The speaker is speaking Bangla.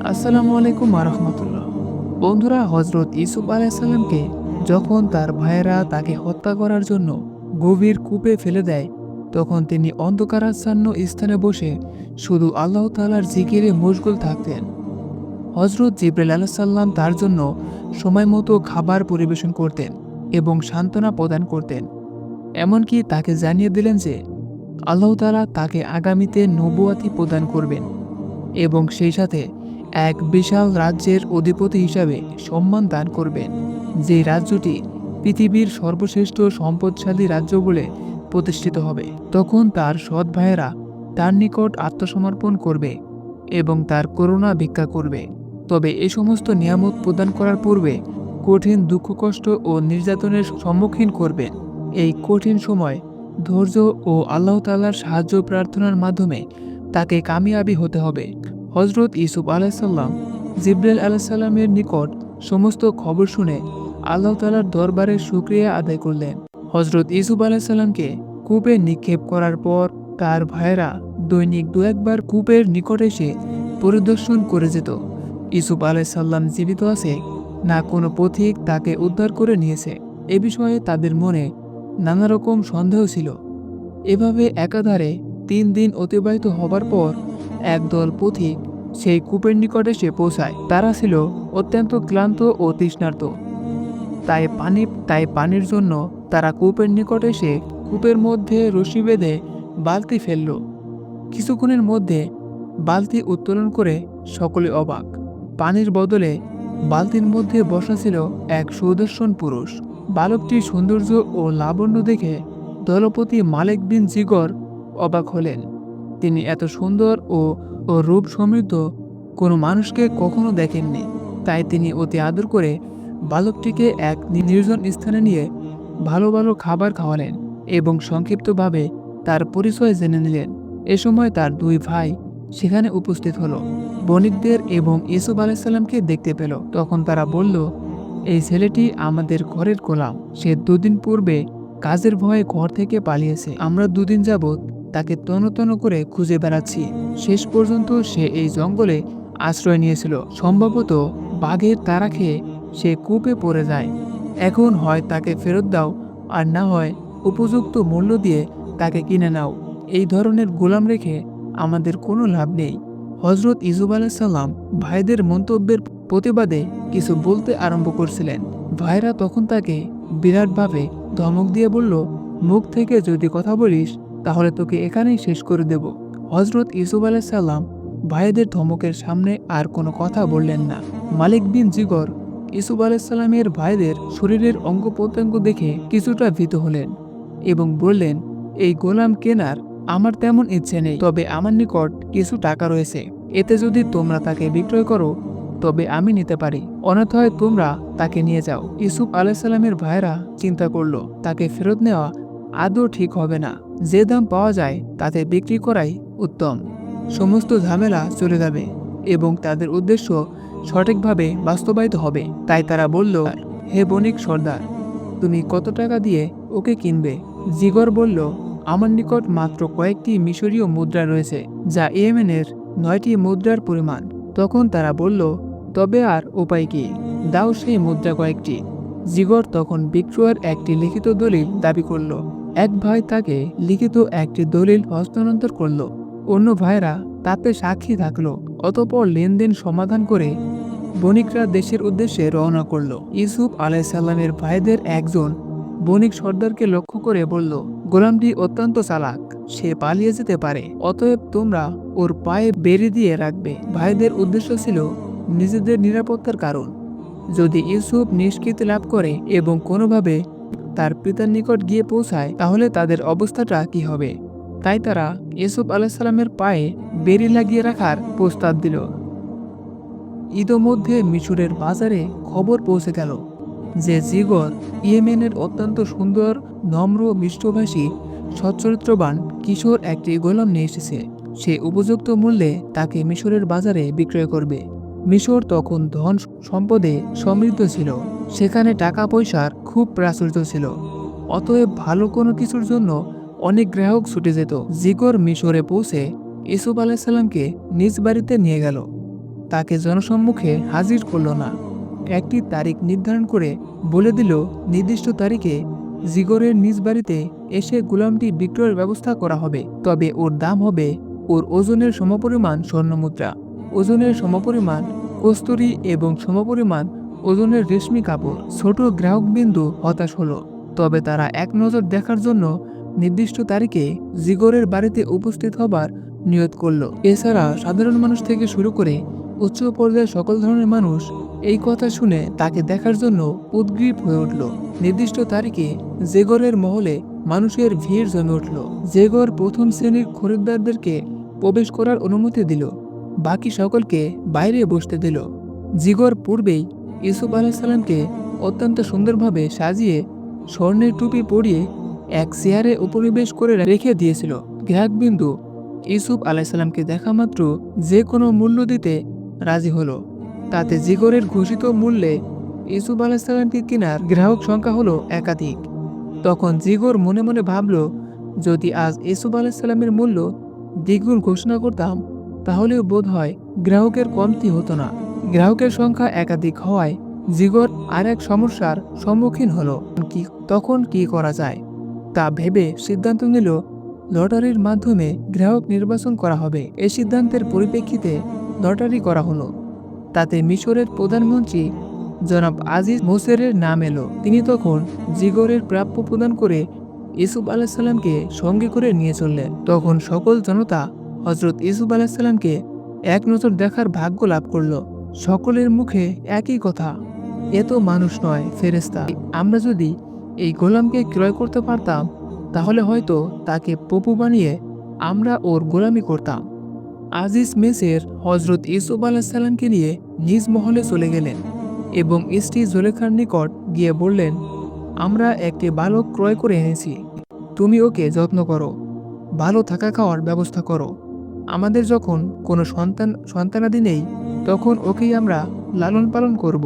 আসসালামু আলাইকুম রহমতুল্লাহ বন্ধুরা হজরত ইসুফ আলাইসাল্লামকে যখন তার ভাইয়েরা তাকে হত্যা করার জন্য গভীর কূপে ফেলে দেয়, তখন তিনি অন্ধকারাচ্ছন্ন স্থানে বসে শুধু আল্লাহ তালার জিকিরে মশগুল থাকতেন। হজরত জিব্রাইল আলাহিসাল্লাম তার জন্য সময় মতো খাবার পরিবেশন করতেন এবং সান্ত্বনা প্রদান করতেন। এমনকি তাকে জানিয়ে দিলেন যে, আল্লাহ তালা তাকে আগামীতে নবুয়াতি প্রদান করবেন এবং সেই সাথে এক বিশাল রাজ্যের অধিপতি হিসাবে সম্মান দান করবেন। যে রাজ্যটি পৃথিবীর সর্বশ্রেষ্ঠ সম্পদশালী রাজ্য বলে প্রতিষ্ঠিত হবে, তখন তার সৎ ভাইয়েরা তার নিকট আত্মসমর্পণ করবে এবং তার করুণা ভিক্ষা করবে। তবে এ সমস্ত নিয়ামত প্রদান করার পূর্বে কঠিন দুঃখ, কষ্ট ও নির্যাতনের সম্মুখীন করবেন। এই কঠিন সময় ধৈর্য ও আল্লাহ তাল্লার সাহায্য প্রার্থনার মাধ্যমে তাকে কামিয়াবি হতে হবে। হজরত ইসুফ আলাইসাল্লাম জিব্রাইল আলাইসাল্লামের নিকট সমস্ত খবর শুনে আল্লাহ তালার দরবারে সুক্রিয়া আদায় করলেন। হজরত ইসুফ আলাইসাল্লামকে কূপে নিক্ষেপ করার পর তার ভাইয়েরা দৈনিক দু একবার কূপের নিকট এসে পরিদর্শন করে যেত। ইসুফ আলাইসাল্লাম জীবিত আছে না কোনো পথিক তাকে উদ্ধার করে নিয়েছে। এ বিষয়ে তাদের মনে নানা রকম সন্দেহ ছিল। এভাবে একাধারে তিন দিন অতিবাহিত হবার পর একদল পথিক সেই কূপের নিকটে এসে পৌঁছায়। তারা ছিল অত্যন্ত ক্লান্ত ও তৃষ্ণার্ত। তাই পানি, তাই পানির জন্য তারা কূপের নিকটে এসে কূপের মধ্যে রশি বেঁধে বালতি ফেলল। কিছুক্ষণের মধ্যে বালতি উত্তোলন করে সকলে অবাক। পানির বদলে বালতির মধ্যে বসা ছিল এক সুদর্শন পুরুষ। বালকটির সৌন্দর্য ও লাবণ্য দেখে দলপতি মালিক বিন জিগর অবাক হলেন। তিনি এত সুন্দর ও ও রূপ সমৃদ্ধ কোনো মানুষকে কখনো দেখেননি। তাই তিনি অতি আদর করে বালকটিকে এক নির্জন স্থানে নিয়ে ভালো ভালো খাবার খাওয়ালেন এবং সংক্ষিপ্তভাবে তার পরিচয় জেনে নিলেন। এ সময় তার দুই ভাই সেখানে উপস্থিত হলো। বণিকদের এবং ইসুফ আলাইসাল্লামকে দেখতে পেল। তখন তারা বলল, এই ছেলেটি আমাদের ঘরের গোলাম। সে দুদিন পূর্বে কাজের ভয়ে ঘর থেকে পালিয়েছে। আমরা দুদিন যাবৎ তাকে তন তন করে খুঁজে বেড়াচ্ছি। শেষ পর্যন্ত সে এই জঙ্গলে আশ্রয় নিয়েছিল। সম্ভবত বাঘের তারা খেয়ে সে কূপে পড়ে যায়। এখন হয় তাকে ফেরত দাও, আর না হয় উপযুক্ত মূল্য দিয়ে তাকে কিনে নাও। এই ধরনের গোলাম রেখে আমাদের কোনো লাভ নেই। হজরত ইজুব আলাইসাল্লাম ভাইদের মন্তব্যের প্রতিবাদে কিছু বলতে আরম্ভ করছিলেন। ভাইরা তখন তাকে বিরাটভাবে ধমক দিয়ে বলল, মুখ থেকে যদি কথা বলিস তাহলে তোকে এখানেই শেষ করে দেব। হজরত ইসুফ আলাইসাল্লাম ভাইদের ধমকের সামনে আর কোনো কথা বললেন না। মালিক বিন জিগর ইসুফ আলাইসাল্লামের ভাইদের শরীরের অঙ্গ প্রত্যঙ্গ দেখে কিছুটা ভীত হলেন এবং বললেন, এই গোলাম কেনার আমার তেমন ইচ্ছে নেই, তবে আমার নিকট কিছু টাকা রয়েছে। এতে যদি তোমরা তাকে বিক্রয় করো, তবে আমি নিতে পারি। অন্যথায় তোমরা তাকে নিয়ে যাও। ইসুফ আলাইসাল্লামের ভাইরা চিন্তা করল, তাকে ফেরত নেওয়া আদৌ ঠিক হবে না। যে দাম পাওয়া যায়, তাতে বিক্রি করাই উত্তম। সমস্ত ঝামেলা চলে যাবে এবং তাদের উদ্দেশ্য সঠিকভাবে বাস্তবায়িত হবে। তাই তারা বলল, হে বণিক সর্দার, তুমি কত টাকা দিয়ে ওকে কিনবে? জিগর বলল, আমার নিকট মাত্র কয়েকটি মিশরীয় মুদ্রা রয়েছে, যা ইয়েমেনের নয়টি মুদ্রার পরিমাণ। তখন তারা বলল, তবে আর উপায় কি? দাও সেই মুদ্রা কয়েকটি। জিগর তখন বিক্রয়ের একটি লিখিত দলিল দাবি করল এক ভাই তাকে লিখিত একটি দলিল হস্তান্তর করল। অন্য ভাইরা তাতে সাক্ষী থাকল, অতপর লেনদেন সমাধান করে বণিকরা দেশের উদ্দেশ্যে রওনা করল। ইউসুফ আলাইসাল্লামের ভাইদের একজন বণিক সর্দারকে লক্ষ্য করে বলল, গোলামটি অত্যন্ত চালাক, সে পালিয়ে যেতে পারে, অতএব তোমরা ওর পায়ে বেরি দিয়ে রাখবে। ভাইদের উদ্দেশ্য ছিল নিজেদের নিরাপত্তার কারণ। যদি ইউসুফ নিষ্কৃতি লাভ করে এবং কোনোভাবে তার পিতার নিকট গিয়ে পৌঁছায়, তাহলে তাদের অবস্থাটা কি হবে? তাই তারা ইউসুফ আলাইসাল্লামের পায়ে বেরি লাগিয়ে রাখার প্রস্তাব দিল। ইতোমধ্যে মিশরের বাজারে খবর পৌঁছে গেল যে জিগর ইয়েমেনের অত্যন্ত সুন্দর, নম্র মিষ্টভাষী, সচ্চরিত্রবান, কিশোর একটি গোলাম নিয়ে এসেছে। সে উপযুক্ত মূল্যে তাকে মিশরের বাজারে বিক্রয় করবে। মিশর তখন ধন সম্পদে সমৃদ্ধ ছিল। সেখানে টাকা পয়সার খুব প্রাচুর্য ছিল। অতএব ভালো কোনো কিছুর জন্য অনেক গ্রাহক ছুটে যেত। জিগর মিশরে পৌঁছে ইসুফ আলাইসাল্লামকে নিজ বাড়িতে নিয়ে গেল। তাকে জনসম্মুখে হাজির করল না। একটি তারিখ নির্ধারণ করে বলে দিল, নির্দিষ্ট তারিখে জিগরের নিজ বাড়িতে এসে গোলামটি বিক্রয়ের ব্যবস্থা করা হবে। তবে ওর দাম হবে ওর ওজনের সমপরিমাণ স্বর্ণমুদ্রা। ওজনের সমপরিমাণ কস্তুরি এবং সমপরিমাণ ওজনের রেশমি কাপড়, ছোট গ্রাহকবিন্দু হতাশ হলো। তবে তারা এক নজর দেখার জন্য নির্দিষ্ট তারিখে জিগরের বাড়িতে উপস্থিত হবার নিয়ত করল। এছাড়া সাধারণ মানুষ থেকে শুরু করে উচ্চ পর্যায়ের সকল ধরনের মানুষ এই কথা শুনে তাকে দেখার জন্য উদ্গ্রীব হয়ে উঠল। নির্দিষ্ট তারিখে জেগরের মহলে মানুষের ভিড় জমে উঠল। জেগর প্রথম শ্রেণির খরিদ্দারদেরকে প্রবেশ করার অনুমতি দিল। বাকি সকলকে বাইরে বসতে দিল। জিগর পূর্বেই ইউসুফ আলাইসাল্লামকে অত্যন্ত সুন্দরভাবে সাজিয়ে স্বর্ণের টুপি পরিয়ে এক চেয়ারে উপনিবেশ করে রেখে দিয়েছিল। গ্রাহকবিন্দু ইউসুফ আলাইসাল্লামকে দেখা মাত্র যে কোনো মূল্য দিতে রাজি হলো। তাতে জিগরের ঘোষিত মূল্যে ইউসুফ আলাইসাল্লামকে কেনার গ্রাহক সংখ্যা হলো একাধিক। তখন জিগর মনে মনে ভাবল, যদি আজ ইউসুফ আলাইসাল্লামের মূল্য দ্বিগুণ ঘোষণা করতাম, তাহলেও বোধ হয় গ্রাহকের কমতি হতো না। গ্রাহকের সংখ্যা একাধিক হওয়ায় জিগর আর এক সমস্যার সম্মুখীন হলো। কি, তখন কি করা যায়? তা ভেবে সিদ্ধান্ত নিল, লটারির মাধ্যমে গ্রাহক নির্বাচন করা হবে। এই সিদ্ধান্তের পরিপ্রেক্ষিতে লটারি করা হলো। তাতে মিশরের প্রধানমন্ত্রী জনাব আজিজ মোসেরের নাম এলো। তিনি তখন জিগরের প্রাপ্য প্রদান করে ইসুফ আলাহিসাল্লামকে সঙ্গে করে নিয়ে চললেন। তখন সকল জনতা হজরত ইসুফ আলাহিসাল্লামকে এক নজর দেখার ভাগ্য লাভ করল। সকলের মুখে একই কথা, এ তো মানুষ নয় ফেরেস্তা আমরা যদি এই গোলামকে ক্রয় করতে পারতাম, তাহলে হয়তো তাকে পপু বানিয়ে আমরা ওর গোলামি করতাম। আজিজ মেসের হজরত ইসুফ আলাহিসাল্লামকে নিয়ে নিজ মহলে চলে গেলেন এবং স্ত্রী জোলেখার নিকট গিয়ে বললেন, আমরা একটি বালক ক্রয় করে এনেছি। তুমি ওকে যত্ন করো। ভালো থাকা খাওয়ার ব্যবস্থা করো। আমাদের যখন কোনো সন্তান, সন্তানাদি নেই তখন ওকেই আমরা লালন পালন করব।